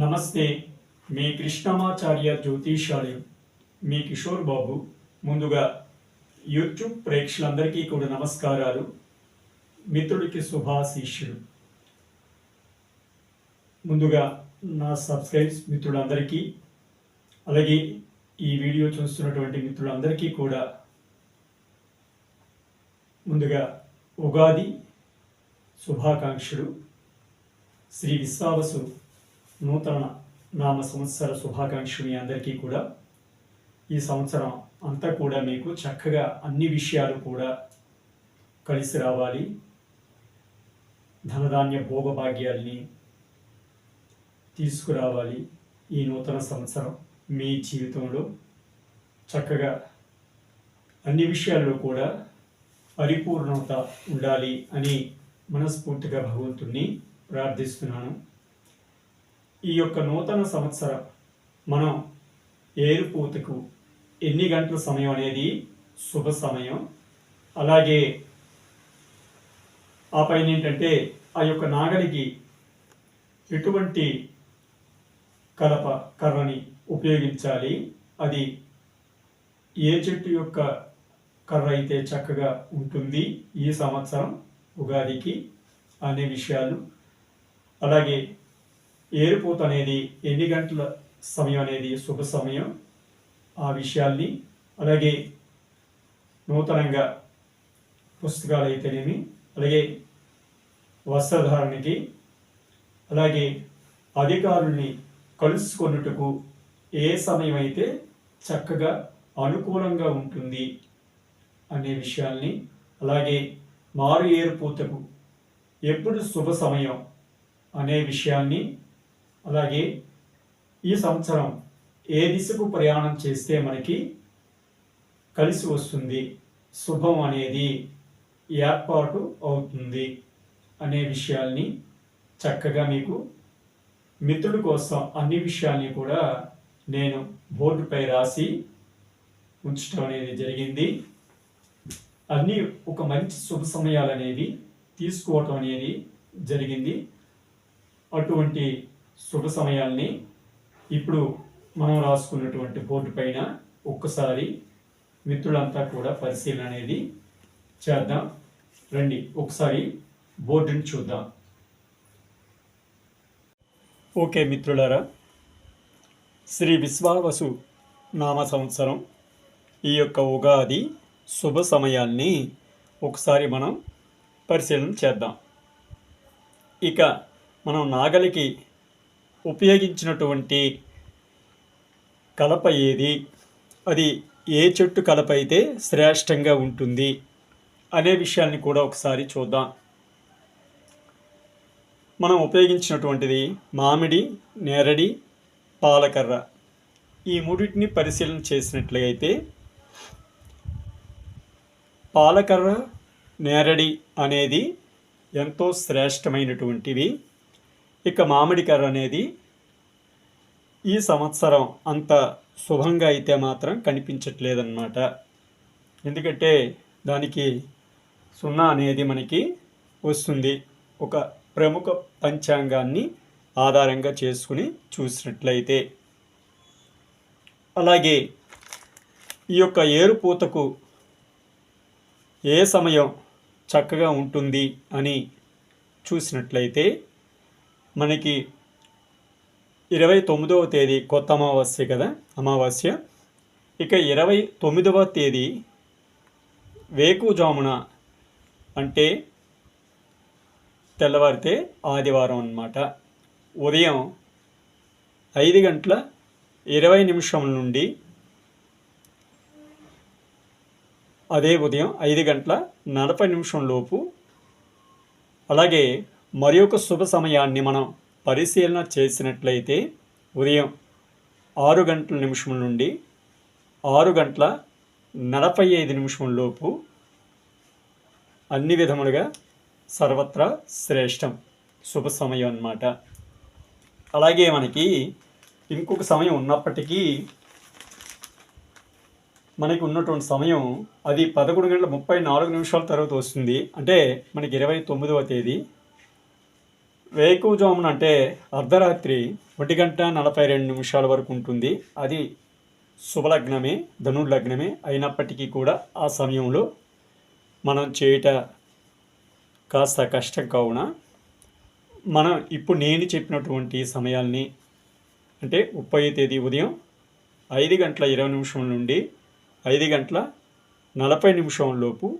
నమస్తే మీ కృష్ణమాచార్య జ్యోతిషాలయం మీ కిషోర్ బాబు. ముందుగా యూట్యూబ్ ప్రేక్షకులందరికీ కూడా నమస్కారాలు. మిత్రుడికి శుభాశీష్యులు ముందుగా నా సబ్స్క్రైబ్స్ మిత్రులందరికీ అలాగే ఈ వీడియో చూస్తున్నటువంటి మిత్రులందరికీ కూడా ముందుగా ఉగాది శుభాకాంక్షలు. శ్రీ విశ్వావసు నూతన నామ సంవత్సర శుభాకాంక్షలు మీ అందరికీ కూడా. ఈ సంవత్సరం అంతా కూడా మీకు చక్కగా అన్ని విషయాలు కూడా కలిసి రావాలి. ధనధాన్య భోగభాగ్యాల్ని తీసుకురావాలి ఈ నూతన సంవత్సరం మీ జీవితంలో. చక్కగా అన్ని విషయాల్లో కూడా పరిపూర్ణత ఉండాలి అని మనస్ఫూర్తిగా భగవంతుణ్ణి ప్రార్థిస్తున్నాను. ఈ యొక్క నూతన సంవత్సరం మనం ఏరుపూతకు ఎన్ని గంటల సమయం అనేది శుభ సమయం. అలాగే ఆ పైన ఏంటంటే ఆ యొక్క నాగలికి ఎటువంటి కలప కర్రని ఉపయోగించాలి. అది ఏ చెట్టు యొక్క కర్ర అయితే చక్కగా ఉంటుంది ఈ సంవత్సరం ఉగాదికి అనే విషయాలు. అలాగే ఎయిర్పోర్ట్ అనేది ఎన్ని గంటల సమయం అనేది శుభ సమయం ఆ విషయాల్ని. అలాగే నూతనంగా పుస్తకాలు అయితేనేమి అలాగే వస్త్రధారణకి అలాగే అధికారుల్ని కలుసుకొనుటకు ఏ సమయం అయితే చక్కగా అనుకూలంగా ఉంటుంది అనే విషయాల్ని అలాగే మారు ఏర్పూతకు ఎప్పుడు శుభ సమయం అనే విషయాన్ని అలాగే ఈ సంవత్సరం ఏ దిశకు ప్రయాణం చేస్తే మనకి కలిసి వస్తుంది? శుభం అనేది ఏర్పాటు అవుతుంది అనే విషయాల్ని చక్కగా మీకు మిత్రుడి కోసం అన్ని విషయాల్ని కూడా నేను బోర్డుపై రాసి ఉంచడం అనేది జరిగింది. అన్నీ ఒక మంచి శుభ సమయాలు అనేవి తీసుకోవటం అనేది జరిగింది. అటువంటి శుభ సమయాల్ని ఇప్పుడు మనం రాసుకున్నటువంటి బోర్డు పైన ఒక్కసారి మిత్రులంతా కూడా పరిశీలన అనేది చేద్దాం. రండి ఒకసారి బోర్డుని చూద్దాం. ఓకే మిత్రులారా శ్రీ విశ్వావసు నామ సంవత్సరం ఈ యొక్క ఉగాది శుభ సమయాల్ని ఒకసారి మనం పరిశీలన చేద్దాం. ఇక మనం నాగలికి ఉపయోగించినటువంటి కలప ఏది? అది ఏ చెట్టు కలప అయితే శ్రేష్టంగా ఉంటుంది? అనే విషయాన్ని కూడా ఒకసారి చూద్దాం. మనం ఉపయోగించినటువంటిది మామిడి నేరడి పాలకర్ర. ఈ మూడింటిని పరిశీలన చేసినట్లయితే పాలకర్ర నేరడి అనేది ఎంతో శ్రేష్టమైనటువంటివి. ఇక మామిడి కర్ర అనేది ఈ సంవత్సరం అంత శుభంగా అయితే మాత్రం కనిపించట్లేదన్నమాట. ఎందుకంటే దానికి సున్నా అనేది మనకి వస్తుంది. ఒక ప్రముఖ పంచాంగాన్ని ఆధారంగా చేసుకుని చూసినట్లయితే. అలాగే ఈ యొక్క ఏరుపూతకు ఏ సమయం చక్కగా ఉంటుంది అని చూసినట్లయితే మనకి ఇరవై తొమ్మిదవ తేదీ కొత్త అమావాస్య కదా? అమావాస్య. ఇక ఇరవై తొమ్మిదవ తేదీ వేకుజామున అంటే తెల్లవారితే ఆదివారం అన్నమాట. ఉదయం ఐదు గంటల ఇరవై నిమిషం నుండి అదే ఉదయం ఐదు గంటల నలభై నిమిషం లోపు అలాగే మరి ఒక శుభ సమయాన్ని మనం పరిశీలన చేసినట్లయితే ఉదయం ఆరు గంటల నిమిషం నుండి ఆరు గంటల నలభై ఐదు నిమిషం లోపు అన్ని విధములుగా సర్వత్రా శ్రేష్టం. శుభ సమయం అన్నమాట. అలాగే మనకి ఇంకొక సమయం ఉన్నప్పటికీ మనకి ఉన్నటువంటి సమయం అది పదకొండు గంటల ముప్పై నాలుగు నిమిషాల తర్వాత వస్తుంది. అంటే మనకి ఇరవై తొమ్మిదవ తేదీ. వేకువజామున అంటే అర్ధరాత్రి ఒంటి గంట నలభై రెండు నిమిషాల వరకు ఉంటుంది. అది శుభలగ్నమే ధనుర్లగ్నమే అయినప్పటికీ కూడా ఆ సమయంలో మనం చేయట కాస్త కష్టం కావున మనం ఇప్పుడు నేను చెప్పినటువంటి సమయాల్ని అంటే ముప్పై తేదీ ఉదయం ఐదు గంటల ఇరవై నిమిషం నుండి ఐదు గంటల నలభై నిమిషం లోపు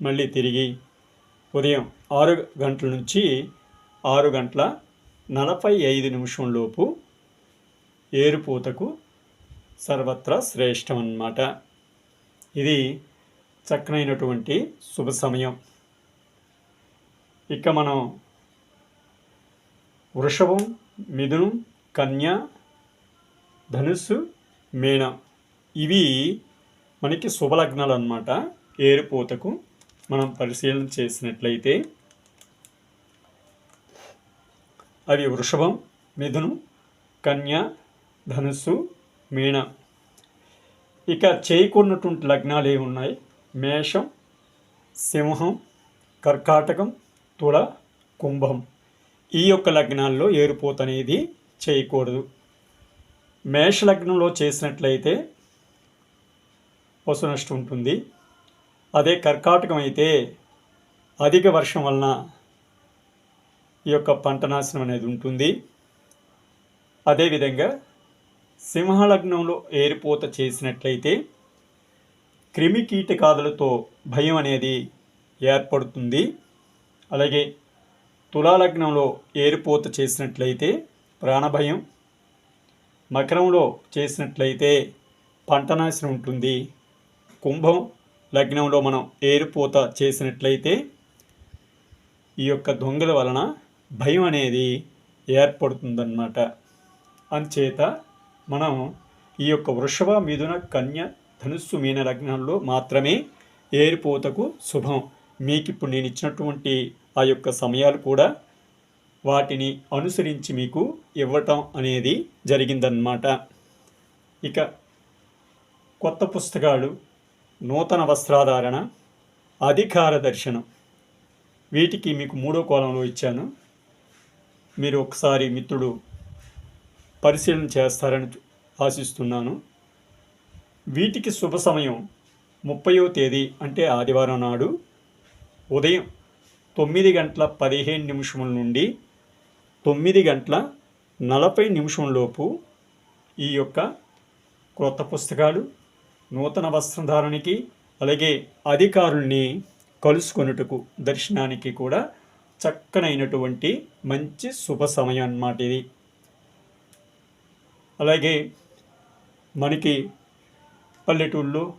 మళ్ళీ తిరిగి ఉదయం ఆరు గంటల నుంచి ఆరు గంటల నలభై ఐదు నిమిషంలోపు ఏరుపూతకు సర్వత్రా శ్రేష్టం అన్నమాట. ఇది చక్కనైనటువంటి శుభ సమయం. ఇక మనం వృషభం మిథునం కన్య ధనుస్సు మేణ ఇవి మనకి శుభలగ్నాలు అన్నమాట ఏరుపూతకు మనం పరిశీలన చేసినట్లయితే అవి వృషభం మిథునం కన్య ధనుస్సు మీన. ఇక చేయకున్నటువంటి లగ్నాలు ఏమున్నాయి? మేషం సింహం కర్కాటకం తుల కుంభం. ఈ యొక్క లగ్నాల్లో ఏరుపోత అనేది చేయకూడదు. మేష లగ్నంలో చేసినట్లయితే పశు నష్టం ఉంటుంది. అదే కర్కాటకం అయితే అధిక వర్షం వలన ఈ యొక్క పంట నాశనం అనేది ఉంటుంది. అదేవిధంగా సింహలగ్నంలో ఏరిపోత చేసినట్లయితే క్రిమి కీటకాదులతో భయం అనేది ఏర్పడుతుంది. అలాగే తులాలగ్నంలో ఏరిపోత చేసినట్లయితే ప్రాణభయం మకరంలో చేసినట్లయితే పంట నాశనం ఉంటుంది. కుంభం లగ్నంలో మనం ఏరుపోత చేసినట్లయితే ఈ యొక్క దొంగల వలన భయం అనేది ఏర్పడుతుందన్నమాట. అంచేత మనం ఈ యొక్క వృషభ మిథున కన్య ధనుస్సు మీన లగ్నంలో మాత్రమే ఏరిపోతకు శుభం. మీకు ఇప్పుడు నేను ఇచ్చినటువంటి ఆ యొక్క సమయాలు కూడా వాటిని అనుసరించి మీకు ఇవ్వటం అనేది జరిగిందన్నమాట. ఇక కొత్త పుస్తకాలు నూతన వస్త్రాధారణ అధికార దర్శనం. వీటికి మీకు మూడో కోణంలో ఇచ్చాను. మీరు ఒకసారి మిత్రుడు పరిశీలన చేస్తారని ఆశిస్తున్నాను. వీటికి శుభ సమయం ముప్పయో తేదీ అంటే ఆదివారం నాడు ఉదయం తొమ్మిది గంటల పదిహేను నిమిషముల నుండి తొమ్మిది గంటల నలభై నిమిషంలోపు ఈ యొక్క క్రొత్త పుస్తకాలు నూతన వస్త్రధారణకి అలాగే అధికారుల్ని కలుసుకొనుటకు దర్శనానికి కూడా చక్కనైనటువంటి మంచి శుభ సమయం అన్నమాట ఇది. అలాగే మనకి పల్లెటూళ్ళు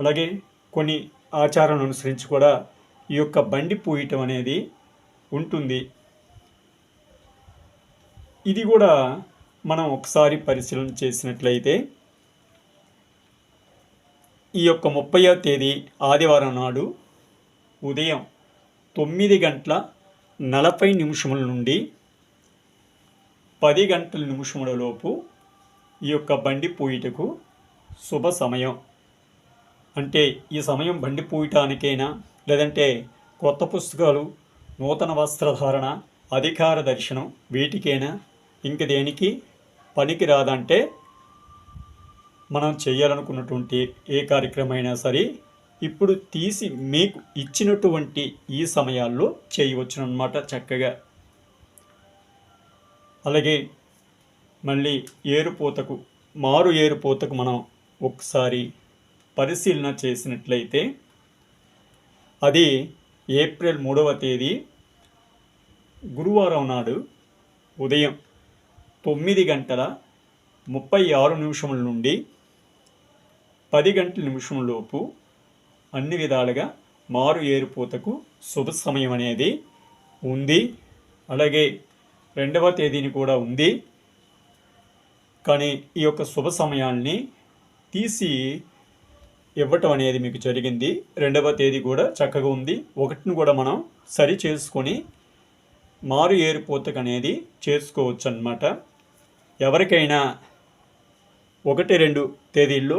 అలాగే కొన్ని ఆచారాలను అనుసరించి కూడా ఈ యొక్క బండి పూయటం అనేది ఉంటుంది. ఇది కూడా మనం ఒకసారి పరిశీలన చేసినట్లయితే ఈ యొక్క ముప్పయో తేదీ ఆదివారం నాడు ఉదయం తొమ్మిది గంటల నలభై నిమిషముల నుండి పది గంటల నిమిషముల లోపు ఈ యొక్క బండి పూయటకు శుభ సమయం. అంటే ఈ సమయం బండి పూయటానికైనా లేదంటే కొత్త పుస్తకాలు నూతన వస్త్రధారణ అధికార దర్శనం వీటికైనా ఇంక దేనికి పనికి రాదంటే మనం చేయాలనుకున్నటువంటి ఏ కార్యక్రమం అయినా సరే ఇప్పుడు తీసి మీకు ఇచ్చినటువంటి ఈ సమయాల్లో చేయవచ్చు అన్నమాట చక్కగా. అలాగే మళ్ళీ ఏరుపోతకు మారు ఏరుపోతకు మనం ఒకసారి పరిశీలన చేసినట్లయితే అది ఏప్రిల్ మూడవ తేదీ గురువారం నాడు ఉదయం తొమ్మిది గంటల ముప్పై ఆరు నిమిషముల నుండి పది గంటల నిమిషంలోపు అన్ని విధాలుగా మారు ఏరుపోతకు శుభ సమయం అనేది ఉంది. అలాగే రెండవ తేదీని కూడా ఉంది. కానీ ఈ యొక్క శుభ సమయాన్ని తీసి ఇవ్వటం అనేది మీకు జరిగింది. రెండవ తేదీ కూడా చక్కగా ఉంది. ఒకటిని కూడా మనం సరి చేసుకొని మారు ఏరుపోతకు అనేది చేసుకోవచ్చు అన్నమాట ఎవరికైనా ఒకటి రెండు తేదీల్లో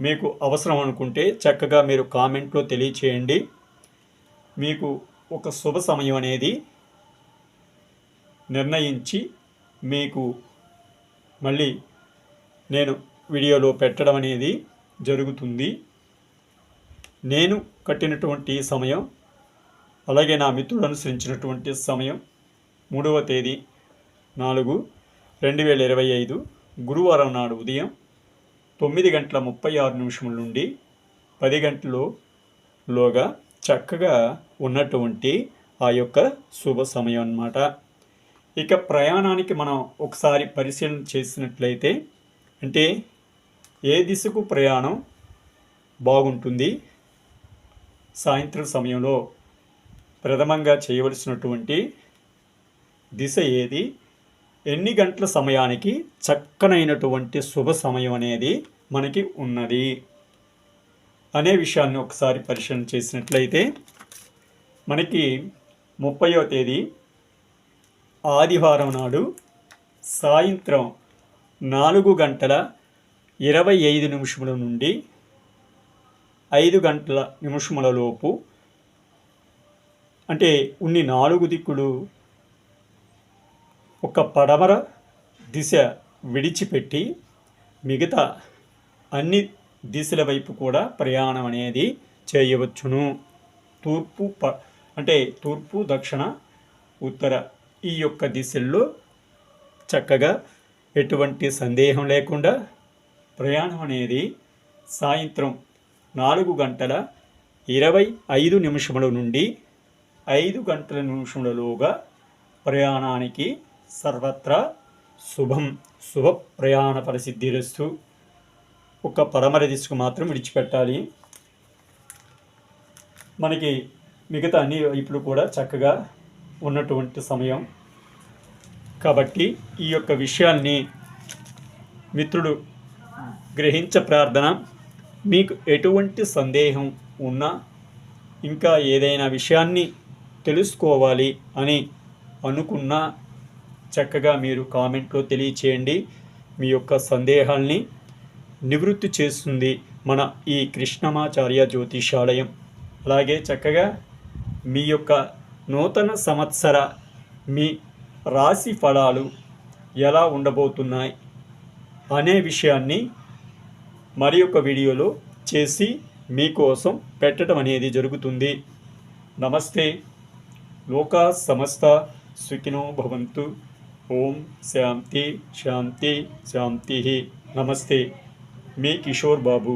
మీకు అవసరం అనుకుంటే చక్కగా మీరు కామెంట్లో తెలియచేయండి. మీకు ఒక శుభ సమయం అనేది నిర్ణయించి మీకు మళ్ళీ నేను వీడియోలో పెట్టడం అనేది జరుగుతుంది. నేను కట్టినటువంటి సమయం అలాగే నా మిత్రుడు అనుసరించినటువంటి సమయం మూడవ తేదీ నాలుగు రెండు వేల ఇరవై ఐదు గురువారం నాడు ఉదయం తొమ్మిది గంటల ముప్పై ఆరు నిమిషముల నుండి పది గంటలు లోగా చక్కగా ఉన్నటువంటి ఆ యొక్క శుభ సమయం అన్నమాట. ఇక ప్రయాణానికి మనం ఒకసారి పరిశీలన చేసినట్లయితే అంటే ఏ దిశకు ప్రయాణం బాగుంటుంది? సాయంత్రం సమయంలో ప్రథమంగా చేయవలసినటువంటి దిశ ఏది? ఎన్ని గంటల సమయానికి చక్కనైనటువంటి శుభ సమయం అనేది మనకి ఉన్నది? అనే విషయాన్ని ఒకసారి పరిశీలన చేసినట్లయితే మనకి ముప్పయో తేదీ ఆదివారం నాడు సాయంత్రం నాలుగు గంటల ఇరవై ఐదు నిమిషముల నుండి ఐదు గంటల నిమిషముల లోపు అంటే ఉన్ని నాలుగు దిక్కులు ఒక పడమర దిశ విడిచిపెట్టి మిగతా అన్ని దిశల వైపు కూడా ప్రయాణం అనేది చేయవచ్చును. తూర్పు ప అంటే తూర్పు దక్షిణ ఉత్తర ఈ యొక్క దిశల్లో చక్కగా ఎటువంటి సందేహం లేకుండా ప్రయాణం అనేది సాయంత్రం నాలుగు గంటల ఇరవై ఐదు నిమిషముల నుండి ఐదు గంటల నిమిషములలోగా ప్రయాణానికి సర్వత్రా శుభం శుభ ప్రయాణ పరిసిద్ధిరస్తు. ఒక పరమర దిశకు మాత్రం విడిచిపెట్టాలి. మనకి మిగతా అన్ని ఇప్పుడు కూడా చక్కగా ఉన్నటువంటి సమయం. కాబట్టి ఈ యొక్క విషయాన్ని మిత్రుడు గ్రహించ ప్రార్థన. మీకు ఎటువంటి సందేహం ఉన్నా ఇంకా ఏదైనా విషయాన్ని తెలుసుకోవాలి అని అనుకున్నా చక్కగా మీరు కామెంట్లో తెలియచేయండి. మీ యొక్క సందేహాల్ని నివృత్తి చేస్తుంది మన ఈ కృష్ణమాచార్య జ్యోతిషాలయం. అలాగే చక్కగా మీ యొక్క నూతన సంవత్సర మీ రాశి ఫలాలు ఎలా ఉండబోతున్నాయి అనే విషయాన్ని మరి ఒక వీడియోలో చేసి మీకోసం పెట్టడం అనేది జరుగుతుంది. నమస్తే. లోకా సమస్త సుఖినో భవంతు. ఓం శాంతి శాంతి శాంతి నమస్తే మీ కిషోర్ బాబు